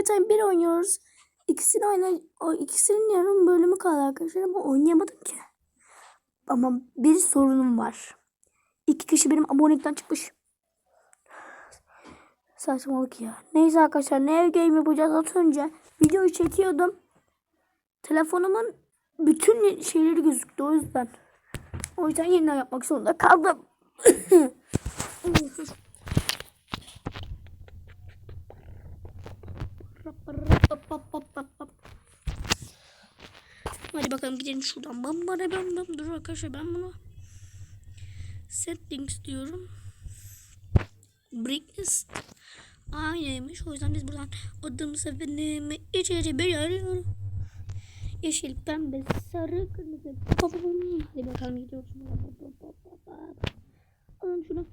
Time 1 oynuyoruz. İkisini aynı, o ikisinin yarım bölümü kaldı arkadaşlar ama oynayamadım ki. Ama bir sorunum var. İki kişi benim abonelikten çıkmış. Saçmalık ya. Neyse arkadaşlar ne ev game yapacağız az önce. Videoyu çekiyordum. Telefonumun bütün şeyleri gözüktü o yüzden. O yüzden yeniden yapmak zorunda kaldım. Hadi bakalım gidelim şuradan. Bam bam bam bam. Dur arkadaşlar ben bunu settings diyorum. Brightness aynıymış. O yüzden biz buradan adım sevenimi içeri bir arıyorum. Yeşil, pembe, sarı, kırmızı. Hadi bakalım gidiyoruz. Alın şunu.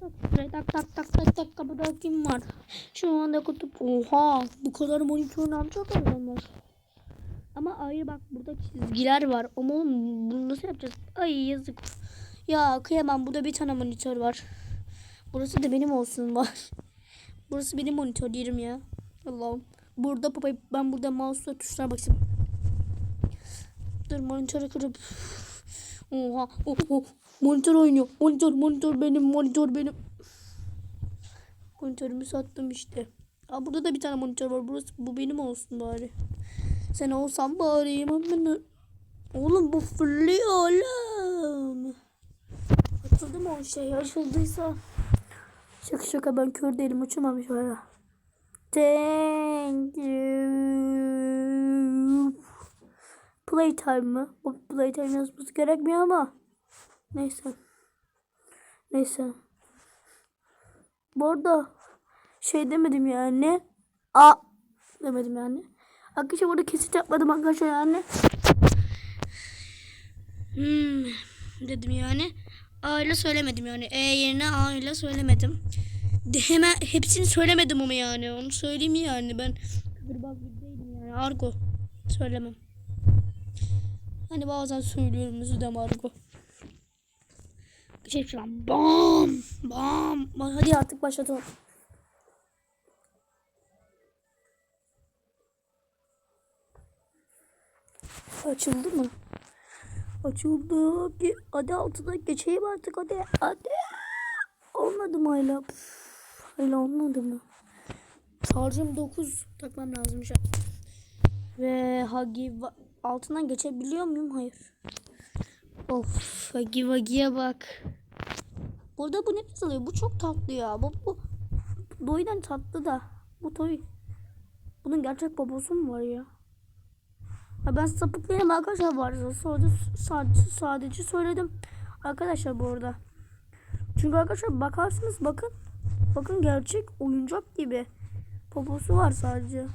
Tak tak tak tak tak tak kapıda kim var? Şu anda kutup. Oha bu kadar monitör ne yapacak adamlar? Ama ayrı bak burada çizgiler var. Ama bunu nasıl yapacağız? Ay yazık. Ya kıyamam burada bir tane monitör var. Burası da benim olsun var. Burası benim monitör yerim ya. Allah'ım. Burada baba ben burada mouse'la tuşlara bakayım. Dur monitörü kırıp. Oha. Oh, oh. Monitör oynuyor. Monitör monitör benim monitör benim. Monitörümü sattım işte. Aa, burada da bir tane monitör var. Burası bu benim olsun bari. Sen olsan bari ben Oğlum bu fırlıyor oğlum. Açıldı mı o şey? Açıldıysa. Şaka şaka ben kör değilim uçamamış ya. Thank you. Playtime mı? Bu playtime yazması gerekmiyor ama. Neyse. Neyse. Bu arada şey demedim yani. A demedim yani. Arkadaşlar burada kesit yapmadım arkadaşlar yani. Hmm, dedim yani. A ile söylemedim yani. E yerine A ile söylemedim. De hemen hepsini söylemedim ama yani. Onu söyleyeyim yani. Ben kıvırbaz gibi değilim yani. Argo. Söylemem. Hani bazen söylüyorum dilerim Argo. Şey şuradan. Bam. Bam. Hadi artık başlatalım. Açıldı mı? Açıldı. Hadi, altına geçeyim artık hadi. Hadi. Olmadı mı hala? Hala olmadı mı? Şarjım 9 takmam lazım şu an. Ve Hagi altından geçebiliyor muyum? Hayır. Of Hagi Vagi'ye bak. Burada bu nefes alıyor. Bu çok tatlı ya. Bu, bu Doy'dan tatlı da. Bu Toy. Bunun gerçek babası mı var ya? Ha ben sapık değilim arkadaşlar bu arada. Sadece, sadece, söyledim. Arkadaşlar bu arada. Çünkü arkadaşlar bakarsınız bakın. Bakın gerçek oyuncak gibi. Poposu var sadece.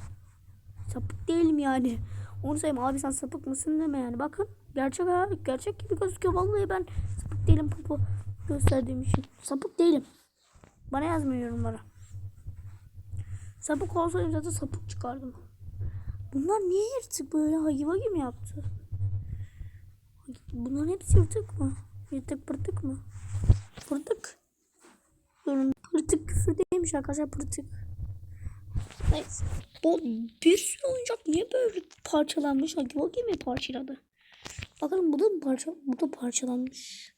Sapık değilim yani. Onu sayayım abi sen sapık mısın deme yani. Bakın gerçek gerçek gibi gözüküyor. Vallahi ben sapık değilim popo gösterdiğim için. Sapık değilim. Bana yazmıyor yorumlara. Sapık olsaydım zaten sapık çıkardım. Bunlar niye yırtık böyle hayva gibi yaptı? Bunların hepsi yırtık mı? Yırtık pırtık mı? Pırtık. Durun. Pırtık küfür değilmiş arkadaşlar pırtık. Neyse. Bu bir sürü oyuncak niye böyle parçalanmış? Hayva gibi parçaladı. Bakalım bu da parça, bu da parçalanmış.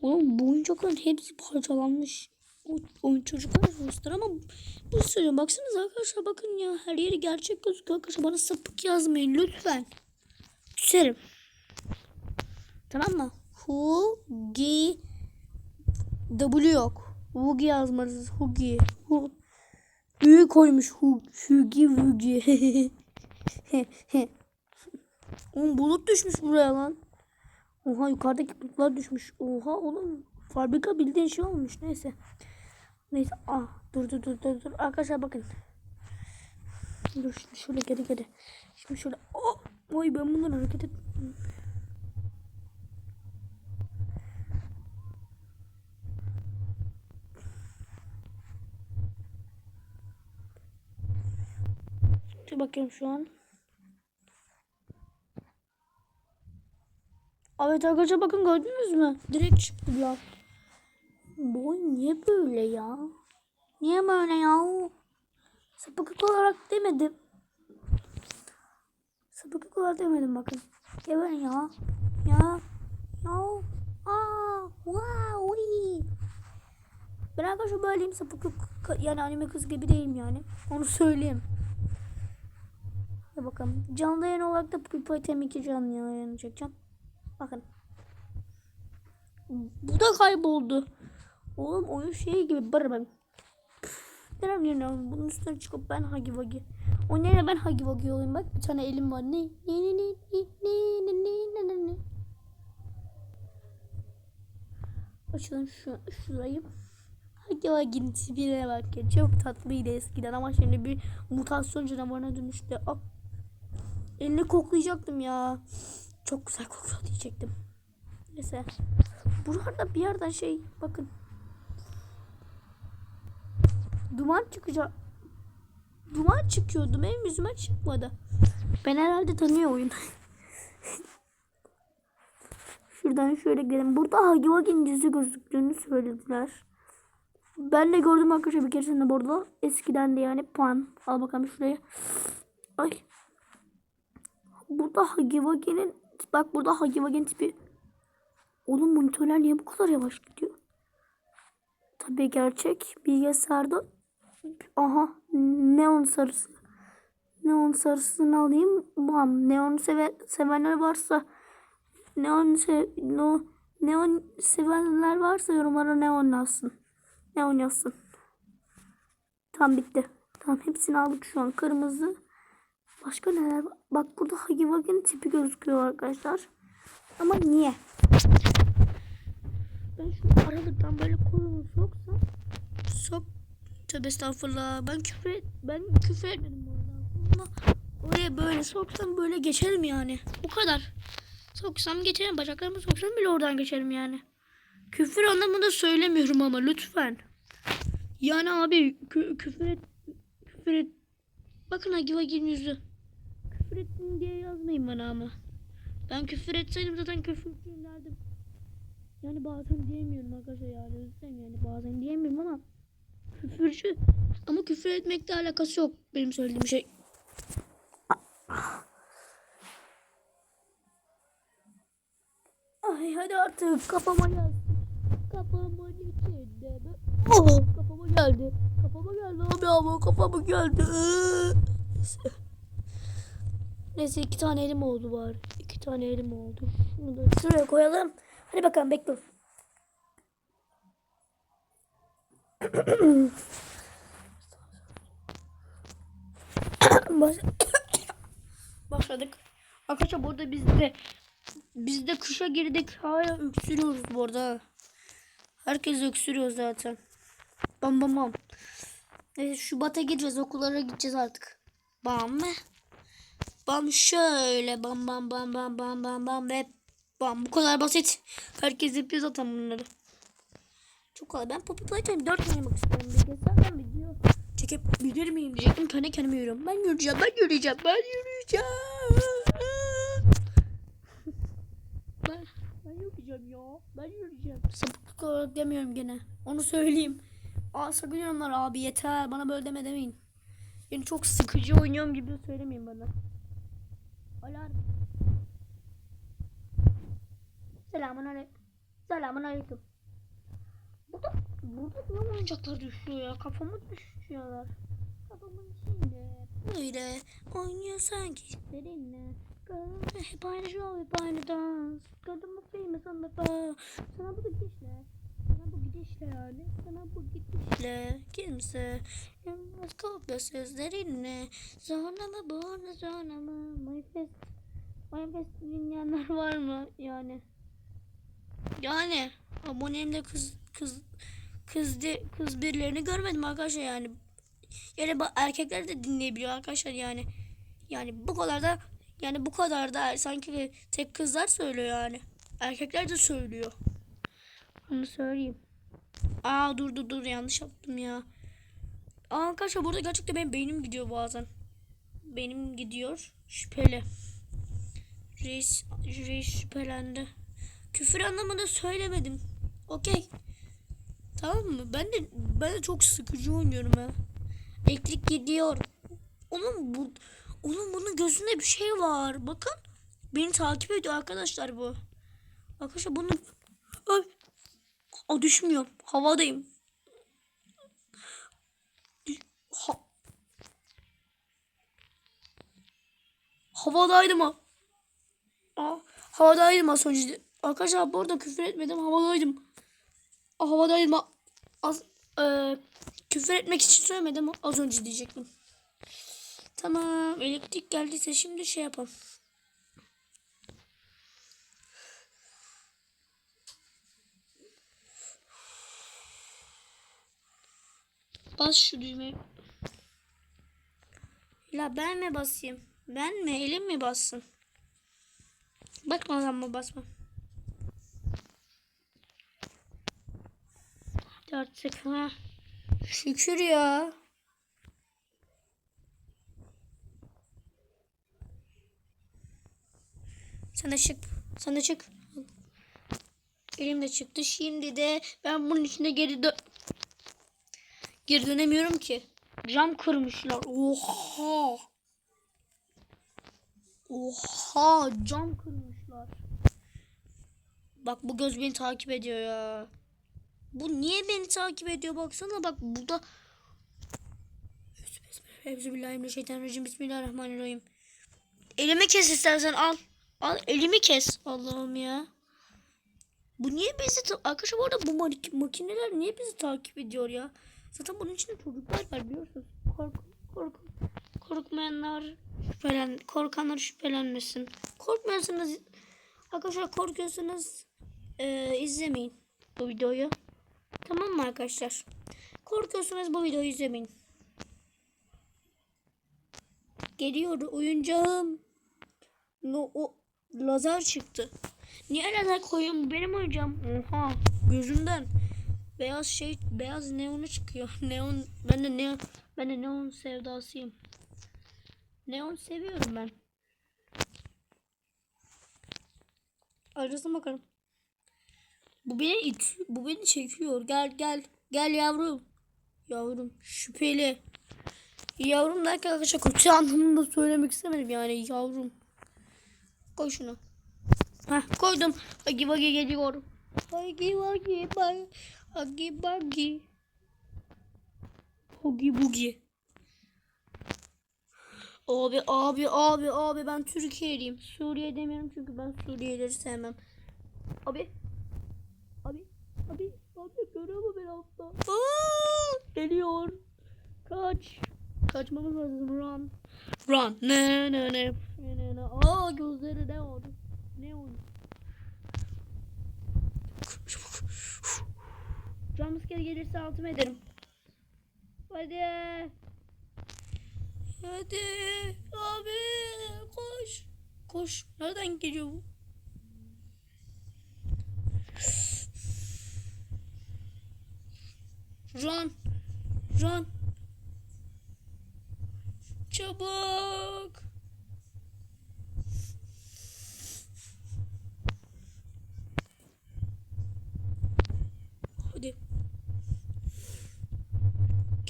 Oğlum bu oyuncakların hepsi parçalanmış. O, oyun çocuklar göster ama bu söylüyorum. Baksanıza arkadaşlar bakın ya. Her yeri gerçek gözüküyor arkadaşlar. Bana sapık yazmayın lütfen. Küserim. Tamam mı? Hugi W yok. Hugi yazmalısınız. Hugi. Hu Ü koymuş. Hu Hugi Hugi. oğlum bulut düşmüş buraya lan. Oha yukarıdaki bulutlar düşmüş. Oha oğlum fabrika bildiğin şey olmuş. Neyse. Neyse. Ah dur dur dur dur dur. Arkadaşlar bakın. Dur şimdi şöyle geri geri. Şimdi şöyle. Oh! Oy ben bundan hareket et. Bakayım şu an. Evet arkadaşlar bakın gördünüz mü? Direkt çıktılar. Bu oyun niye böyle ya? Niye böyle ya? Sapıklık olarak demedim. Sapıklık olarak demedim bakın. Geberin ya. Ya. Ya. Aa. Wow. Ben arkadaşlar böyleyim sapıklık yani anime kız gibi değilim yani. Onu söyleyeyim. Hadi bakalım. Canlı yayın olarak da Pupa Item 2 canlı yayın çekeceğim. Bakın. Bu da kayboldu. Oğlum oyun şey gibi ben. Nerem yerine bunun üstüne çıkıp ben Hagi Vagi. O nereye ben Hagi Vagi olayım bak bir tane elim var. Ne ne ne ne ne ne ne ne ne ne. Açalım şu şurayı. Hagi Vagi'nin tipine bak ya. Çok tatlıydı eskiden ama şimdi bir mutasyon canavarına dönüştü. Aa, elini koklayacaktım ya. Çok güzel kokluyor diyecektim. Neyse. Burada bir yerden şey bakın. Duman çıkacak. Duman çıkıyordu. Benim yüzüme çıkmadı. Ben herhalde tanıyor oyun. Şuradan şöyle gidelim. Burada Hagi Vagi'nin yüzü gözüktüğünü söylediler. Ben de gördüm arkadaşlar bir keresinde burada. Eskiden de yani puan. Al bakalım şuraya. Ay. Burada Hagi Vagi'nin bak burada Hagi Vagi'nin tipi. Oğlum monitörler niye bu kadar yavaş gidiyor? Tabii gerçek bilgisayarda aha neon sarısı. Neon sarısını alayım. Bam. Neon seve sevenler varsa neon se no neon sevenler varsa yorumlara neon yazsın. Neon yazsın. Tam bitti. Tamam hepsini aldık şu an. Kırmızı. Başka neler var? Bak burada Hagi Vagi'nin tipi gözüküyor arkadaşlar. Ama niye? Ben şu aralıktan böyle kolumu soksam sok tövbe estağfurullah. Ben küfür ben küfür etmedim bu arada. Ama oraya böyle soksam böyle geçerim yani. Bu kadar. Soksam geçerim bacaklarımı soksam bile oradan geçerim yani. Küfür anlamında söylemiyorum ama lütfen. Yani abi kü- küfür et küfür et bakın Vagi'nin yüzü küfür ettin diye yazmayın bana ama ben küfür etseydim zaten küfürcüyüm derdim yani bazen diyemiyorum arkadaşlar yani dilerim yani bazen diyemiyorum ama küfürcü ama küfür etmekle alakası yok benim söylediğim şey. Ay hadi artık kafama geldi. Kafama içinde. Oh, kafama geldi. Kafama geldi abi ama kafama geldi. Neyse. İki tane elim oldu var. İki tane elim oldu. Şunu da şuraya koyalım. Hadi bakalım bekle. Baş- Başladık. Arkadaşlar burada biz de biz de kışa girdik. Hala öksürüyoruz bu arada. Herkes öksürüyor zaten. Bam bam bam. Neyse Şubat'a gireceğiz. Okullara gideceğiz artık. Bam mı? Bam şöyle bam bam bam bam bam bam bam ve bam bu kadar basit. Herkes yapıyor zaten bunları. Çok kolay. Ben Poppy Playtime 4 oynamak istiyorum. Bilgisayardan video çekebilir miyim diyecektim. Kendi kendime yürüyorum. Ben yürüyeceğim, ben yürüyeceğim, ben yürüyeceğim. ben, ben yürüyeceğim ya. Ben yürüyeceğim. Sapıklık olarak demiyorum gene. Onu söyleyeyim. Aa sakın yorumlar abi yeter. Bana böyle deme demeyin. Yani çok sıkıcı oynuyorum gibi söylemeyin bana. Alarm. Selamun aleyküm. Selamun aleyküm. Burada, burada ne oyuncaklar düşüyor ya? Kafama düşüyorlar. Kafamın içinde. Böyle oynuyor sanki. Gönlümde hep aynı şov, hep aynı dans. Gördüm mutluyum sana da. Sana bu gidişle. Sana bu gidişle yani. Sana bu gidişle. Kimse yanmaz kopya sözlerinle. Sonra mı bu sonra mı? Manifest. Manifest dinleyenler var mı? Yani. Yani abonemde kız kız kız de, kız birilerini görmedim arkadaşlar yani. Yani erkekler de dinleyebiliyor arkadaşlar yani. Yani bu kadar da yani bu kadar da sanki tek kızlar söylüyor yani. Erkekler de söylüyor. Onu söyleyeyim. Aa dur dur dur yanlış yaptım ya. Aa, arkadaşlar burada gerçekten benim beynim gidiyor bazen. Benim gidiyor. Şüpheli. Reis, reis şüphelendi. Küfür anlamında söylemedim. Okey. Tamam mı? Ben de ben de çok sıkıcı oynuyorum ha. Elektrik gidiyor. Oğlum bu Oğlum bunun gözünde bir şey var. Bakın. Beni takip ediyor arkadaşlar bu. Arkadaşlar bunu Ay. O düşmüyor. Havadayım. Ha. Havadaydım ha. Aa, havadaydım az önce. Arkadaşlar bu arada küfür etmedim. Havadaydım. Aa, havadaydım. ha. Az, e, küfür etmek için söylemedim. Az önce diyecektim. Tamam. Elektrik geldiyse şimdi şey yapalım. Bas şu düğmeye. La ben mi basayım? Ben mi? Elim mi bassın? Bakmadan mı basma? Hadi artık ha. Şükür ya. Sen de çık. Sen de çık. Elim de çıktı. Şimdi de ben bunun içinde geri dön... Geri dönemiyorum ki. Cam kırmışlar. Oha. Oha cam kırmışlar. Bak bu göz beni takip ediyor ya. Bu niye beni takip ediyor baksana bak burada. Bismillahirrahmanirrahim. Bismillahirrahmanirrahim. Elimi kes istersen al. Al elimi kes. Allah'ım ya. Bu niye bizi arkadaşlar bu arada bu mak- makineler niye bizi takip ediyor ya? Zaten bunun içinde çocuklar var biliyorsunuz. Kork kork korkmayanlar şüphelen korkanlar şüphelenmesin. Korkmuyorsanız arkadaşlar korkuyorsanız eee, izlemeyin bu videoyu. Tamam mı arkadaşlar? Korkuyorsanız bu videoyu izlemeyin. Geliyor oyuncağım. No, o lazer çıktı. Niye lazer koyuyorum? Benim oyuncağım. Oha gözümden. Beyaz şey beyaz neonu çıkıyor. Neon ben de neon ben de neon sevdasıyım. Neon seviyorum ben. Arasına bakalım. Bu beni it, bu beni çekiyor. Gel gel gel yavrum. Yavrum şüpheli. Yavrum derken arkadaşlar kötü anlamında söylemek istemedim yani yavrum. Koy şunu. Heh koydum. Hagi vagi geliyor. Hagi vagi bay. Hagi vagi. Hagi bugi. Abi abi abi abi ben Türkiye'liyim. Suriye demiyorum çünkü ben Suriyelileri sevmem. Abi. Abi. Abi. Abi görüyor mu beni altta? Aa, geliyor. Kaç. Kaçmamız lazım. Run. Run. Ne ne ne. Ne ne. Aa gözleri ne oldu? Ne oldu? Jumpscare gelirse altıma ederim. Hadi. Hadi. Abi koş. Koş. Nereden geliyor bu? Run. Run. Çabuk. Hadi.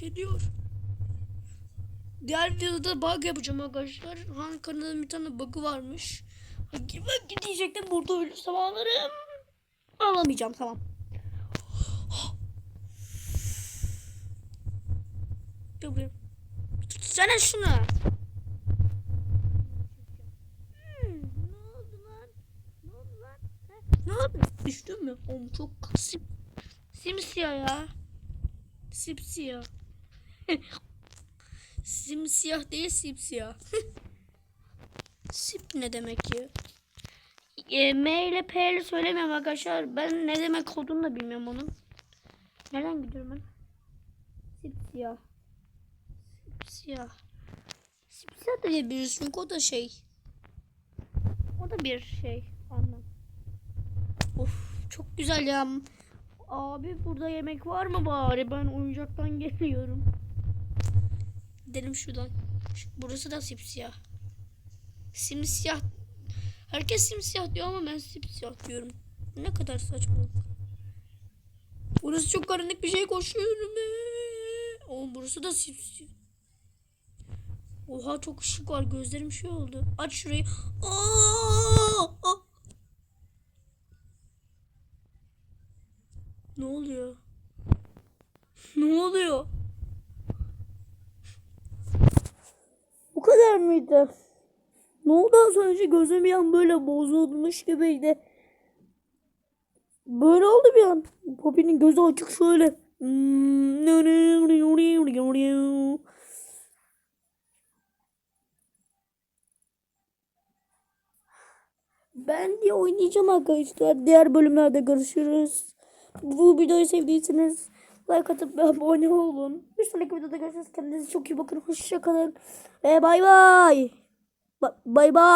Geliyor. Diğer videoda bug yapacağım arkadaşlar. Han kanalın bir tane bug'ı varmış. Hangi bug diyecektim burada ölürsem ağlarım. Ağlamayacağım tamam. Gel buraya. Tutsana şunu. Hmm, ne oldu lan? Ne oldu lan? Ne oldu? Düştün mü? Oğlum çok sim simsiyah ya. Simsiyah. Simsiyah değil simsiyah. Sip ne demek ya? E, M ile P ile söylemiyorum arkadaşlar. Ben ne demek olduğunu da bilmiyorum onun. Nereden gidiyorum ben? Simsiyah. Simsiyah. Simsiyah da diyebiliriz çünkü o da şey. O da bir şey anlam. Of çok güzel ya. Abi burada yemek var mı bari? Ben oyuncaktan geliyorum. Gidelim şuradan. Şu- Burası da simsiyah. Simsiyah. Herkes simsiyah diyor ama ben simsiyah diyorum. Ne kadar saçma. Burası çok karanlık bir şey koşuyorum. Oğlum burası da simsiyah. Oha çok ışık var. Gözlerim şey oldu. Aç şurayı. Aa! Ne oluyor? Ne oluyor? Bu kadar mıydı? Ne oldu az önce gözüm bir an böyle bozulmuş gibiydi. Böyle oldu bir an. Poppy'nin gözü açık şöyle. Ben diye oynayacağım arkadaşlar. Diğer bölümlerde görüşürüz. Bu videoyu sevdiyseniz like atıp abone olun. Bir sonraki videoda görüşürüz. Kendinize çok iyi bakın. Hoşçakalın. Ve bay bay. Ba- Bay bay.